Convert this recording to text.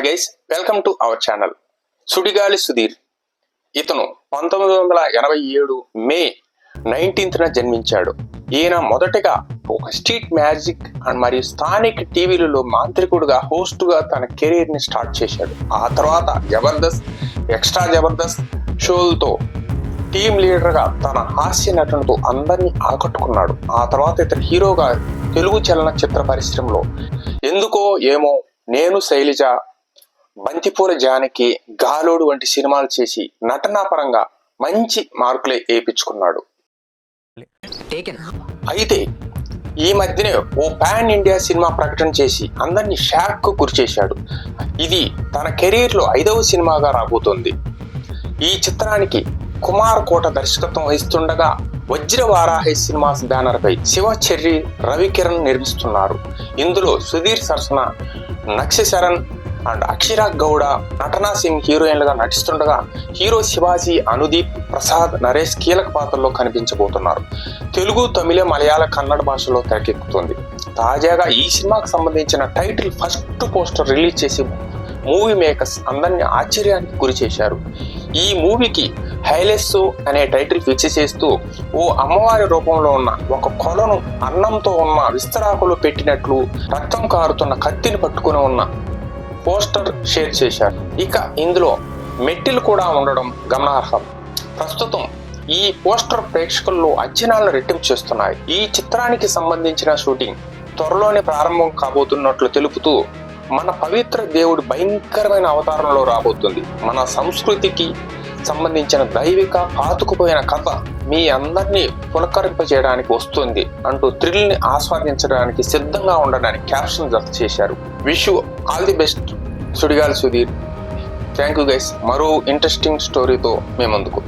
Hi guys welcome to our channel Sudigali Sudheer. ఇతను పంతొమ్మిది వందల ఎనభై ఏడు మే నైన్టీన్త్న జన్మించాడు. ఈయన మొదటగా ఒక స్ట్రీట్ మ్యాజిక్ అండ్ మరియు స్థానిక టీవీలలో మాంత్రికుడుగా హోస్ట్గా తన కెరీర్ని స్టార్ట్ చేశాడు. ఆ తర్వాత జబర్దస్త్ ఎక్స్ట్రా జబర్దస్త్ షోలతో టీమ్ లీడర్గా తన హాస్య నటనతో అందరినీ ఆకట్టుకున్నాడు. ఆ తర్వాత ఇతను హీరోగా తెలుగు చలనచిత్ర పరిశ్రమలో ఎందుకో ఏమో నేను శైలజ బంతిపూల జానకి గాలోడు వంటి సినిమాలు చేసి నటనా పరంగా మంచి మార్కులే వేయించుకున్నాడు అయితే ఈ మధ్యనే ఓ పాన్ ఇండియా సినిమా ప్రకటన చేసి అందరినీ షాక్కు గురి చేశాడు ఇది తన కెరీర్లో ఐదవ సినిమాగా రాబోతోంది. ఈ చిత్రానికి కుమార్ కోట దర్శకత్వం వహిస్తుండగా వజ్రవారాహి సినిమాస్ బ్యానర్ పై శివ చెర్రి రవికిరణ్ నిర్మిస్తున్నారు. ఇందులో సుధీర్ సరసన నక్ష శరణ్ అండ్ అక్షిరా గౌడ నటనా సింగ్ హీరోయిన్లుగా నటిస్తుండగా హీరో శివాజీ అనుదీప్ ప్రసాద్ నరేష్ కీలక పాత్రల్లో కనిపించబోతున్నారు. తెలుగు తమిళ మలయాళ కన్నడ భాషలో తెరకెక్కుతుంది. తాజాగా ఈ సినిమాకు సంబంధించిన టైటిల్ ఫస్ట్ పోస్టర్ రిలీజ్ చేసి మూవీ మేకర్స్ అందరినీ ఆశ్చర్యానికి గురి చేశారు. ఈ మూవీకి హైలెస్ అనే టైటిల్ ఫిక్స్ చేస్తూ ఓ అమ్మవారి రూపంలో ఉన్న ఒక కొలను అన్నంతో ఉన్న విస్తరాకులు పెట్టినట్లు రక్తం కారుతున్న కత్తిని పట్టుకుని ఉన్న పోస్టర్ షేర్ చేశారు ఇక ఇందులో మెట్టిలు కూడా ఉండడం గమనార్హం. ప్రస్తుతం ఈ పోస్టర్ ప్రేక్షకుల్లో అంచనాలను రెట్టింపు చేస్తున్నాయి. ఈ చిత్రానికి సంబంధించిన షూటింగ్ త్వరలోనే ప్రారంభం కాబోతున్నట్లు తెలుపుతూ మన పవిత్ర దేవుడు భయంకరమైన అవతారంలో రాబోతుంది. మన సంస్కృతికి సంబంధించిన దైవిక పాతుకుపోయిన కథ మీ అందరినీ పునకరింపజేయడానికి వస్తుంది అంటూ థ్రిల్ని ఆస్వాదించడానికి సిద్ధంగా ఉండడానికి క్యాప్షన్ జత చేశారు. Wish all the best. Sudigali Sudheer. Thank you guys. మరో ఇంట్రెస్టింగ్ స్టోరీతో మేము అందుకు